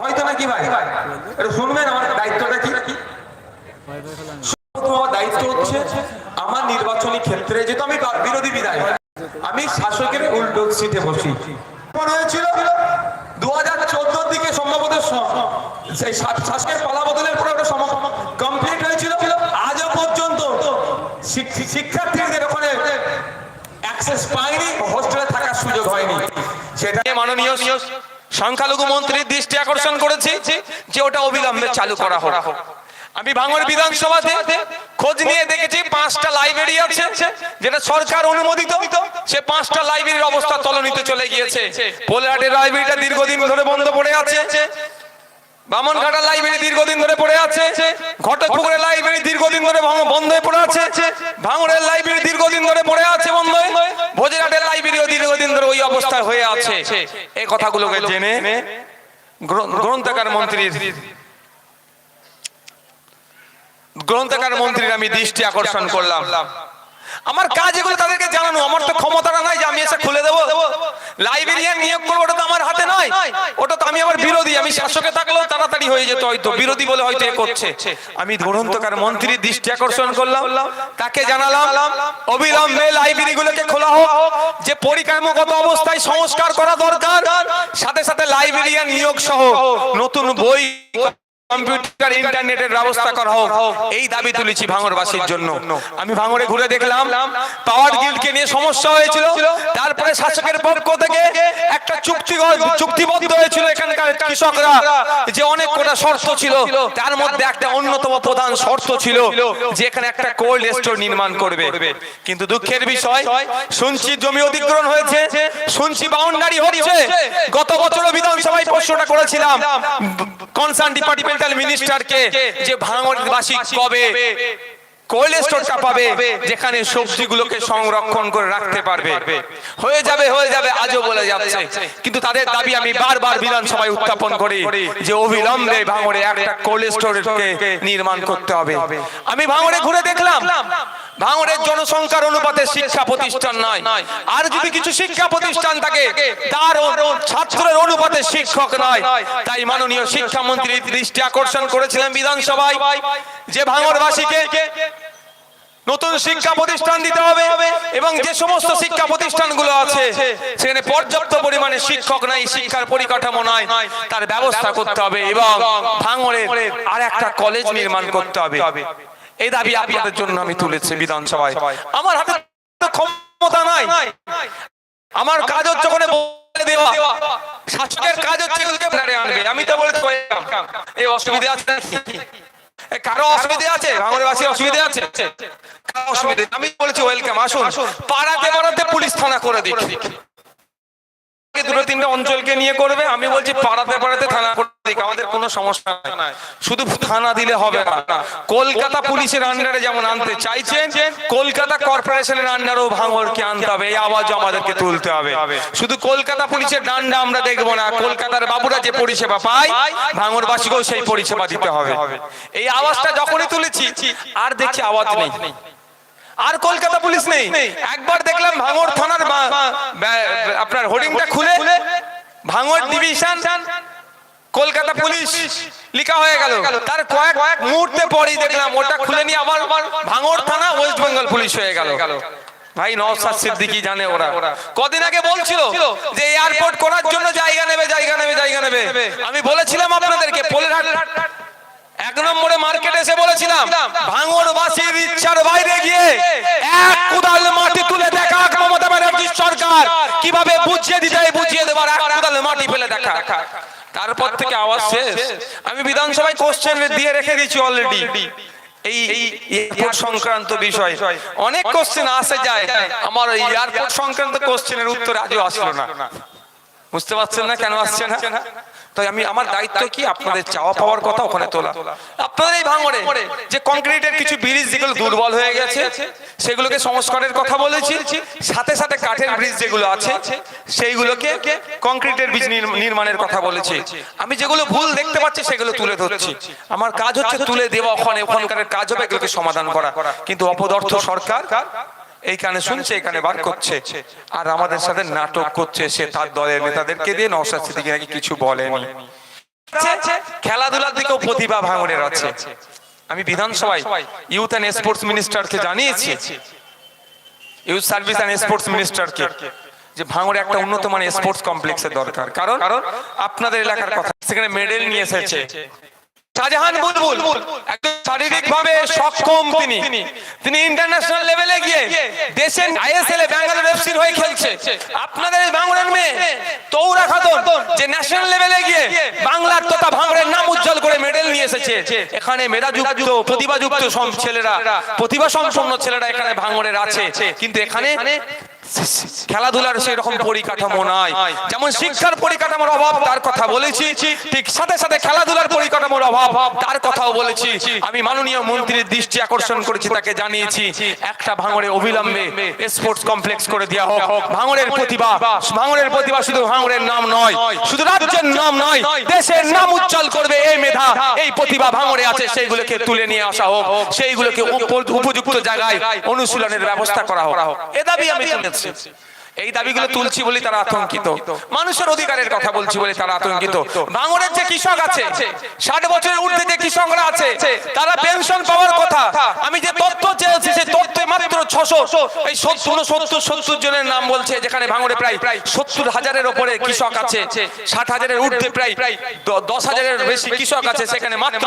হয়তো নাকি ভাই? এটা শুনবেন, আমার দায়িত্বটা কি? দায়িত্ব হচ্ছে আমার নির্বাচনী ক্ষেত্রে, যেহেতু আমি বিরোধী বিধায়ক, আমি শাসকের উল্টো সিটে বসি। হয়েছিল দু হাজার চোদ্দোর দিকে সম্ভবত সেই শাসকের পালা বদলের পরে ওটা কমপ্লিট হয়েছিল। আজও পর্যন্ত শিক- শিক্ষার্থীদের ওখানে অ্যাক্সেস পায়নি হোস্টেলে থাকার সুযোগ হয়নি। সেটা মাননীয় সংখ্যালঘু মন্ত্রীর দৃষ্টি আকর্ষণ করেছি যে ওটা অবিলম্বে চালু করা হোক। আমি ভাঙড় বিধানসভাতে খোঁজ নিয়ে দেখেছি, পাঁচটা লাইব্রেরি আছে যেটা সরকার অনুমোদিত। সে পাঁচটা লাইব্রেরির অবস্থা তলনিতে চলে গিয়েছে। পোলহাটের লাইব্রেরিটা দীর্ঘদিন ধরে বন্ধ পড়ে আছে। বামনঘাটা লাইব্রেরি দীর্ঘদিন ধরে পড়ে আছে। ঘটকপুকুরের লাইব্রেরি দীর্ঘদিন ধরে বন্ধ হয়ে পড়ে আছে। ভাঙড়ের লাইব্রেরি দীর্ঘদিন ধরে পড়ে আছে বন্ধ ভোজেরহাটের লাইব্রেরিও দীর্ঘদিন ধরে ওই অবস্থায় হয়ে আছে। এই কথাগুলোকে জেনে গ্র- গ্রন্থাগার মন্ত্রীর গ্রন্থাগার মন্ত্রীর আমি দৃষ্টি আকর্ষণ করলাম। আমার কাজ এগুলো তাদেরকে জানানো আমার তো ক্ষমতাটা নাই যে আমি এসে খুলে দেবো। লাইব্রেরিয়ান নিয়োগ করব ওটা তো আমার হাতে নয়। ওটা তো আমি আমার বিরোধী আমি শাসকে থাকলেও তাড়াতাড়ি হয়ে যেত হয়তো বিরোধী বলে হয়তো এ করছে। আমি গ্রন্থকার মন্ত্রীর দৃষ্টি আকর্ষণ করলাম। তাকে জানালাম অবিলম্বে লাইব্রেরি গুলোকে খোলা হোক যে পরিকাঠামোগত অবস্থায় সংস্কার করা দরকার সাথে সাথে লাইব্রেরিয়ান নিয়োগ সহ নতুন বই কম্পিউটার, ইন্টারনেটের ব্যবস্থা করা হোক, এই দাবি তুলেছি ভাঙরবাসীর জন্য। আমি ভাঙরে ঘুরে দেখলাম, পাওয়ার গিল্ডকে নিয়ে সমস্যা হয়েছিল, তারপরে শাসকের পক্ষ থেকে একটা চুক্তি চুক্তিবদ্ধ হয়েছিল এখানকার কৃষকরা, যে অনেক কটা শর্ত ছিল, তার মধ্যে একটা অন্যতম প্রধান শর্ত ছিল যে এখানে একটা কোল্ড স্টোর নির্মাণ করবে। কিন্তু দুঃখের বিষয়, শুনছি জমি অধিগ্রহণ হয়েছে, শুনছি বাউন্ডারি হচ্ছে। গত বছর বিধানসভায় প্রশ্নটা করেছিলাম কনসার্ন ডিপার্টমেন্টাল মিনিস্টারকে যে ভাঙড়বাসী কবে? কোল্ড স্টোরটা পাবে যেখানে সবজিগুলোকে সংরক্ষণ করে রাখতে পারবে। হয়ে যাবে হয়ে যাবে আজও বলে যাচ্ছে। কিন্তু তাদের দাবি আমি বারবার বিধানসভায় উত্থাপন করি যে অবিলম্বে ভাঙড়ে একটা কোল্ড স্টোরকে নির্মাণ করতে হবে। আমি ভাঙড়ে ঘুরে দেখলাম। ভাঙড়ের জনসংখ্যার অনুপাতে শিক্ষা প্রতিষ্ঠান নয়। আর যদি কিছু শিক্ষা প্রতিষ্ঠান থাকে তার ছাত্রের অনুপাতে শিক্ষক নয়। তাই মাননীয় শিক্ষামন্ত্রী দৃষ্টি আকর্ষণ করেছিলেন বিধানসভায় যে ভাঙড়বাসীকে নতুন শিক্ষা প্রতিষ্ঠান দিতে হবে এবং যে সমস্ত শিক্ষা প্রতিষ্ঠানগুলো আছে, সেখানে পর্যাপ্ত পরিমাণে শিক্ষক নাই, শিক্ষার পরিকাঠামো নাই, তার ব্যবস্থা করতে হবে এবং ভাঙড়ে আর একটা কলেজ নির্মাণ করতে হবে। এই দাবি আপনাদের জন্য আমি তুলেছি বিধানসভায়। আমার হাতে ক্ষমতা নাই। আমার কাজ হচ্ছে ওখানে বলে দেওয়া। শাসকের কাজ হচ্ছে আমি তো বলে এই অসুবিধা আছে কারও অসুবিধে আছে? ভাঙড়বাসী অসুবিধে আছে? কারও অসুবিধে? আমি বলেছি ওয়েলকাম আসুন। পাড়াতে পাড়াতে পুলিশ থানা করে দিচ্ছি। দুটো তিনটা অঞ্চলকে নিয়ে করবে আমি বলছি পাড়াতে পাড়াতে থানা আমাদের কোনো সমস্যা নাই। শুধু থানা দিলে হবে না। কলকাতা পুলিশের আন্ডারে যেমন আনতে চাইছেন কলকাতা কর্পোরেশনের আন্ডারেও ভাঙড়কে আনতে হবে এই আওয়াজও আমাদেরকে তুলতে হবে। শুধু কলকাতা পুলিশের ডান্ডা আমরা দেখব না কলকাতার বাবুরা যে পরিষেবা পায় ভাঙড়বাসীকেও সেই পরিষেবা দিতে হবে। এই আওয়াজটা যখনই তুলেছি আর দেখছি আওয়াজ নেই। আর কলকাতা পুলিশ নেই। একবার দেখলাম ভাঙড় থানার আপনার হোর্ডিংটা খুলে ভাঙড় ডিভিশন কলকাতা পুলিশ লেখা হয়ে গেল। তার কয়েক মুহূর্তে পরেই দেখলাম ওটা খুলে নিয়ে আবার ভাঙড় থানা ওয়েস্ট বেঙ্গল পুলিশ হয়ে গেল। ভাই নওসাদ সিদ্দিকি জানে ওরা। কদিন আগে বলছিল যে এয়ারপোর্ট করার জন্য জায়গা নেবে জায়গা নেবে জায়গা নেবে। আমি বলেছিলাম আপনাদেরকে পোলেরহাট এক নম্বরে মার্কেটে এসে বলেছিলাম, ভাঙড়বাসীর ইচ্ছার বাইরে গিয়ে এক কুদাল মাটি তুলে দেখা মমতা ব্যানার্জির সরকার। কীভাবে বুঝিয়ে দিতে বুঝিয়ে দেবার এক কুদাল মাটি ফেলে দেখা। তারপর থেকে আওয়াজ শেষ। আমি বিধানসভায় কোশ্চেন দিয়ে রেখে দিয়েছি অলরেডি এই এয়ারপোর্ট সংক্রান্ত বিষয়। অনেক কোশ্চেন আসে যায়। আমার এই এয়ারপোর্ট সংক্রান্ত কোশ্চেনের উত্তর আজও আসলো না। বুঝতে পারছেন না কেন আসছে না? তাই আমি আমার দায়িত্ব কি? আপনাদের চাওয়া পাওয়ার কথা ওখানে তোলা। আপনাদের এই ভাঙড়ে যে কংক্রিটের কিছু ব্রিজ যেগুলো দুর্বল হয়ে গেছে সেগুলোকে সংস্কারের কথা বলেছি। সাথে সাথে কাঠের ব্রিজ যেগুলো আছে সেইগুলোকে কংক্রিটের ব্রিজ নির্মাণের কথা বলেছি। আমি যেগুলো ভুল দেখতে পাচ্ছি সেগুলো তুলে ধরছি। আমার কাজ হচ্ছে তুলে দেওয়া ওখানে ওখানকার কাজ হবে এগুলোকে সমাধান করা। কিন্তু অপদার্থ সরকার এইখানে শুনছে এখানে বার করছে। আর আমাদের সাথে নাটক করছে সে তার দলের নেতাদেরকে দিয়ে নওশাদ সিদ্দিকী নাকি কিছু বলেনি। খেলাধুলার দিকেও প্রতিভা ভাঙনের আছে। আমি বিধানসভায় ইউথ অ্যান্ড স্পোর্টস মিনিস্টারকে জানিয়েছি। ইউথ সার্ভিস অ্যান্ড স্পোর্টস মিনিস্টারকে যে ভাঙড়ে একটা উন্নত মানের স্পোর্টস কমপ্লেক্সের দরকার। কারণ আপনাদের এলাকার কথা। সেখানে মেডেল নিয়ে এসেছে। শাহজাহান বুলবুল একজন শারীরিক ভাবে সক্ষম তিনি। তিনি। ইন্টারন্যাশনাল লেভেলে গিয়ে দেশের আইএসএল এ ব্যাঙ্গালোর এফসির হয়ে খেলছে। আপনাদের এই বাংলার মেয়ে তৌরা খাতুন যে ন্যাশনাল লেভেলে গিয়ে বাংলার তথা ভাঙড়ের নাম উজ্জ্বল করে মেডেল নিয়ে এসেছে। এখানে মেধাযুক্ত প্রতিভাযুক্ত সব ছেলেরা প্রতিভা সম্পন্ন ছেলেরা এখানে ভাঙড়ের আছে। কিন্তু এখানে খেলাধুলার সেই রকম পরিকাঠামো নাই। যেমন শিক্ষার পরিকাঠামোর অভাব, তার কথা বলেছি। ঠিক সাথে সাথে খেলাধুলার পরিকাঠামোর অভাব, তার কথাও বলেছি। আমি মাননীয় মন্ত্রীর দৃষ্টি আকর্ষণ করেছি, তাকে জানিয়েছি, একটা ভাঙড়ে অবিলম্বে স্পোর্টস কমপ্লেক্স করে দেওয়া হোক। ভাঙড়ের প্রতিভা ভাঙড়ের প্রতিভা শুধু ভাঙড়ের নাম নয়, শুধু রাজ্যের নাম নয়, দেশের নাম উজ্জ্বল করবে এই মেধা, এই প্রতিভা ভাঙড়ে আছে, সেইগুলোকে তুলে নিয়ে আসা হোক, সেইগুলোকে উপযুক্ত জায়গায় অনুশীলনের ব্যবস্থা করা হোক। এ দাবি আমি তুলেছি এই দাবিগুলো তুলছি বলে তারা আতঙ্কিত। মানুষের অধিকারের কথা বলছি বলে তারা আতঙ্কিত। ভাঙড়ের যে কৃষক আছে, ষাট বছরের ঊর্ধ্বে যে কৃষকরা আছে, তারা পেনশন পাওয়ার কথা। আমি যে তথ্য চেয়েছি সেই তথ্যে মাত্র ছশো এই সত্তর সত্তর সত্তর জনের নাম বলছে যেখানে ভাঙড়ে প্রায় প্রায় সত্তর হাজারের ওপরে কৃষক আছে ষাট হাজারের ঊর্ধ্বে প্রায় দশ হাজারের বেশি কৃষক আছে সেখানে মাত্র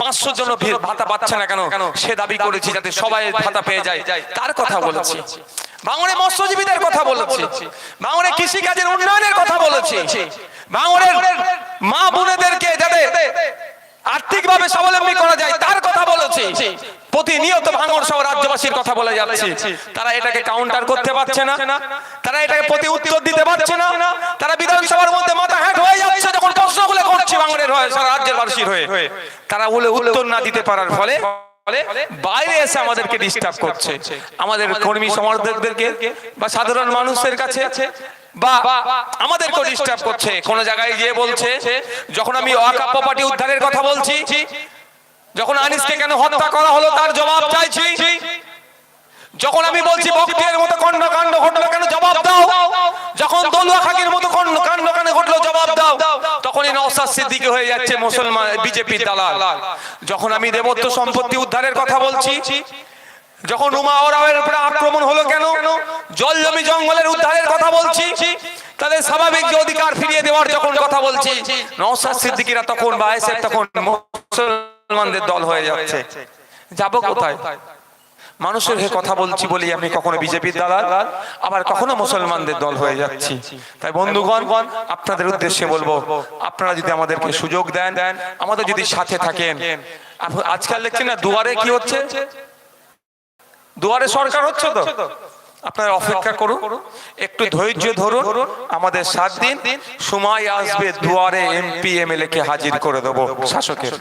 পাঁচশো জন ভাতা পাচ্ছে না কেন? সে দাবি করেছি যাতে সবাই ভাতা পেয়ে যায়। তার কথা বলেছি। ভাঙড়ে মৎস্যজীবীদের কথা বলেছি। ভাঙড়ে কৃষিকাজের উন্নয়নের কথা বলেছি। ভাঙড়ের মা বোনেদেরকে যাতে আর্থিকভাবে স্বাবলম্বী করা যায় তার কথা বলেছি। প্রতিনিয়ত ভাঙড় সহ রাজ্যবাসীর কথা বলে যাচ্ছে। তারা এটাকে কাউন্টার করতে পারছে না। তারা এটাকে প্রতি উত্তর দিতে পারছে না। তারা বিধানসভার মধ্যে মাথা হ্যাট হয়ে যাচ্ছে যখন প্রশ্নগুলো করছে ভাঙড়ের হয়ে, সারা রাজ্যের বাসীর হয়ে। তারা বলে উত্তর না দিতে পারার ফলে বাইরে এসে আমাদেরকে ডিস্টার্ব করছে। আমাদের কর্মী সমর্থকদেরকে বা সাধারণ মানুষের কাছে বা আমাদেরকে ডিস্টার্ব করছে। কোন জায়গায় গিয়ে বলছে, যখন আমি ওয়াকা প্রপার্টি উদ্ধারের কথা বলছি যখন আনিসকে কেন হত্যা করা হলো তার জবাব চাইছি। যখন আমি বলছি বক্তিয়ার মতো কণ্ড কাণ্ড ঘটলো কেন জবাব দাও? যখন দলুয়া খাকির মতো কণ্ড কাণ্ড কানে ঘটলো জবাব দাও। তখনই নওসাদ সিদ্দিকী হয়ে যাচ্ছে মুসলমান বিজেপির দালাল। যখন আমি দেবত্ব সম্পত্তি উদ্ধারের কথা বলছি যখন রুমা ওরাওয়ের উপরে আক্রমণ হলো কেন? জল জমি জঙ্গলের উদ্ধারের কথা বলছি। তাদের স্বাভাবিক যে অধিকার ফিরিয়ে দেওয়ার যখন কথা বলছি নওসাদ সিদ্দিকীরা তখন বা তখন মুসলমানদের দল হয়ে যাচ্ছে। যাব কোথায়? মানুষের হয়ে কথা বলছি বলি আমি কখনো বিজেপির দালাল আবার কখনো মুসলমানদের দল হয়ে যাচ্ছি। তাই বন্ধুগণ আপনাদের উদ্দেশ্যে বলব আপনারা যদি আমাদেরকে সুযোগ দেন আমাদের যদি সাথে থাকেন। আজকাল দেখছেন না দুয়ারে কি হচ্ছে? দুয়ারে সরকার হচ্ছে তো? আপনারা অপেক্ষা করুন। একটু ধৈর্য ধরুন। আমাদের সাত দিন সময় আসবে দুয়ারে এমপি এমএলএ কে হাজির করে দেবো শাসকের।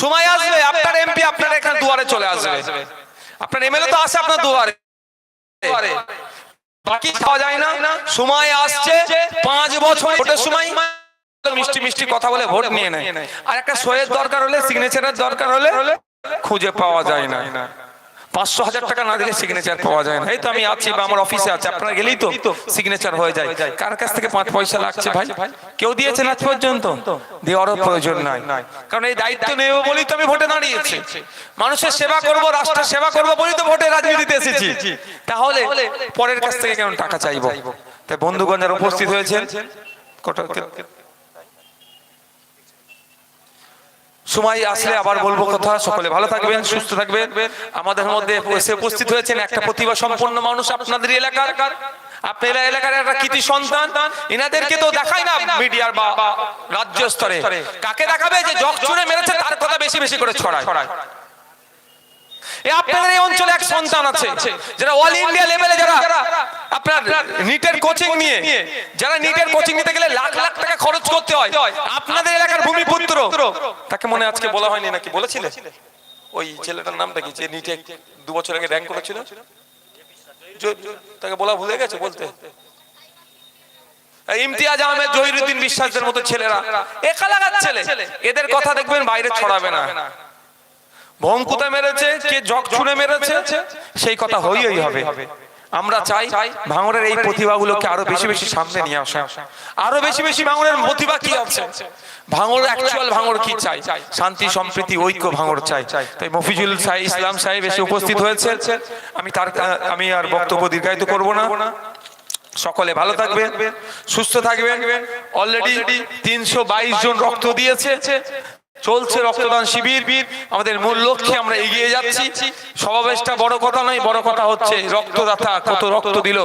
সময় আসবে, আপনার এমপি আপনার এখানে দুয়ারে চলে আসবে। আপনার এমএলএ তো আসে আপনার দুয়ারে। বাকি খাওয়া যায় না, সময় আসছে, পাঁচ বছর ভোটের সময় মিষ্টি মিষ্টি কথা বলে ভোট নিয়ে নেয়। আর একটা সইয়ের দরকার হলে সিগনেচারের দরকার হলে খুঁজে পাওয়া যায় না। পাঁচশো হাজার টাকা না দিলে সিগনেচার পাওয়া যায় না। এই তো আমি আছি বা আমার অফিসে আছে, আপনারা গেলেই তো সিগনেচার হয়ে যায়। কার কাছ থেকে পাঁচ পয়সা লাগছে ভাই? কেউ দিয়েছেন আজ পর্যন্ত? দেওয়ারও প্রয়োজন নাই। কারণ এই দায়িত্ব নেব বলেই তো আমি ভোটে দাঁড়িয়েছি। মানুষের সেবা করব, রাষ্ট্রের সেবা করব বলেই তো ভোটে রাজনীতিতে এসেছি। তাহলে পরের কাছ থেকে কেন টাকা চাইব? তাই বন্ধুগণ যারা উপস্থিত হয়েছেন, কটা সময় আসলে আবার বলব কথা। সকলে ভালো থাকবেন, সুস্থ থাকবেন। আমাদের মধ্যে এসে উপস্থিত হয়েছেন একটা প্রতিভা সম্পন্ন মানুষ আপনাদের এলাকার। আপনার এলাকার একটা কৃতি সন্তান। এনাদেরকে তো দেখায় না মিডিয়ার বা রাজ্য স্তরে। কাকে দেখাবে যে জগ চুড়ে মেরেছে, তার কথা বেশি বেশি করে ছড়ায়। এ আপনাদের এই অঞ্চলে এক সন্তান আছে, যারা অল ইন্ডিয়া লেভেলে যারা, আপনার নিটের কোচিং নিয়ে, যারা নিটের কোচিং নিতে গেলে লাখ লাখ টাকা খরচ করতে হয়। আপনাদের এলাকার তাকে মনে আজকে বলা হয়নি নাকি? ওই ছেলেটার নামটা কি? যে নিটে দু বছর আগে র্যাঙ্ক করেছিল? তাকে বলা ভুলে গেছে বলতে। ইমতিয়াজ আহমেদ, জহিরুদ্দিন বিশ্বাসদের মতো ছেলেরা একা লাগার ছেলে। এদের কথা দেখবেন বাইরে ছড়াবে না। ভঙ্কুতা মেরেছে কে জগ ছুঁড়ে মেরেছে সেই কথা হইই হবে। আমরা চাই ভাঙড়ের এই প্রতিভাগুলোকে আরও বেশি বেশি সামনে নিয়ে আসা। আরও বেশি বেশি ভাঙড়ের প্রতিভা কি আছে? ভাঙড় অ্যাকচুয়াল ভাঙড় কি চাই? শান্তি সম্প্রীতি ঐক্য ভাঙড় চাই। তাই মফিজুল সাহেব ইসলাম সাহেব এসে উপস্থিত হয়েছে। আমি তার আমি আর বক্তব্য দীর্ঘায়িত করব না। সকলে ভালো থাকবেন সুস্থ থাকবেন। অলরেডি তিনশো বাইশ জন রক্ত দিয়েছে। চলছে রক্তদান শিবির। আমাদের মূল লক্ষ্যে আমরা এগিয়ে যাচ্ছি। সমাবেশটা বড় কথা নয়, বড় কথা হচ্ছে রক্তদাতা কত রক্ত দিল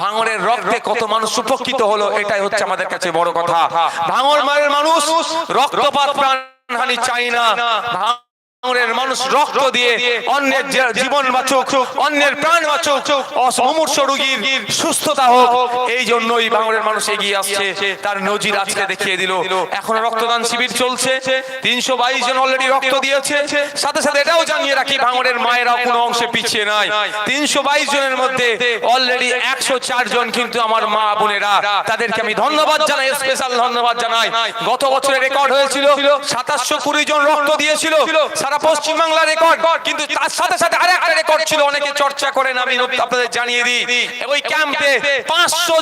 ভাঙরের রক্তে কত মানুষ উপকৃত হলো, এটাই হচ্ছে আমাদের কাছে বড় কথা। ভাঙর মায়ের মানুষ, রক্তপাত প্রাণহানি চাই না। ভাঙরের মানুষ রক্ত দিয়ে অন্যের জীবন বাঁচুক অন্যের প্রাণ বাঁচুক অমূর্ষ রোগীর সুস্থতা হোক এই জন্যই বাংলার মানুষ এগিয়ে আসছে তার নজির আজকে দেখিয়ে দিল। এখন রক্তদান শিবির চলছে তিনশো বাইশ জন অলরেডি রক্ত দিয়েছে সাথে সাথে এটাও জানিয়ে রাখি মায়েরা কোনো অংশে পিছিয়ে নাই। তিনশো বাইশ জনের মধ্যে অলরেডি একশো চার জন কিন্তু আমার মা বোনেরা তাদেরকে আমি ধন্যবাদ জানাই স্পেশাল ধন্যবাদ জানাই গত বছরের রেকর্ড হয়েছিল সাতাশশো কুড়ি জন রক্ত দিয়েছিল সারা পশ্চিমবাংলা রেকর্ড কিন্তু তার সাথে সাথে আরেকটা রেকর্ড ছিল অনেকে চর্চা করেন আমি আপনাদের জানিয়ে দিই। ওই ক্যাম্পে পাঁচশো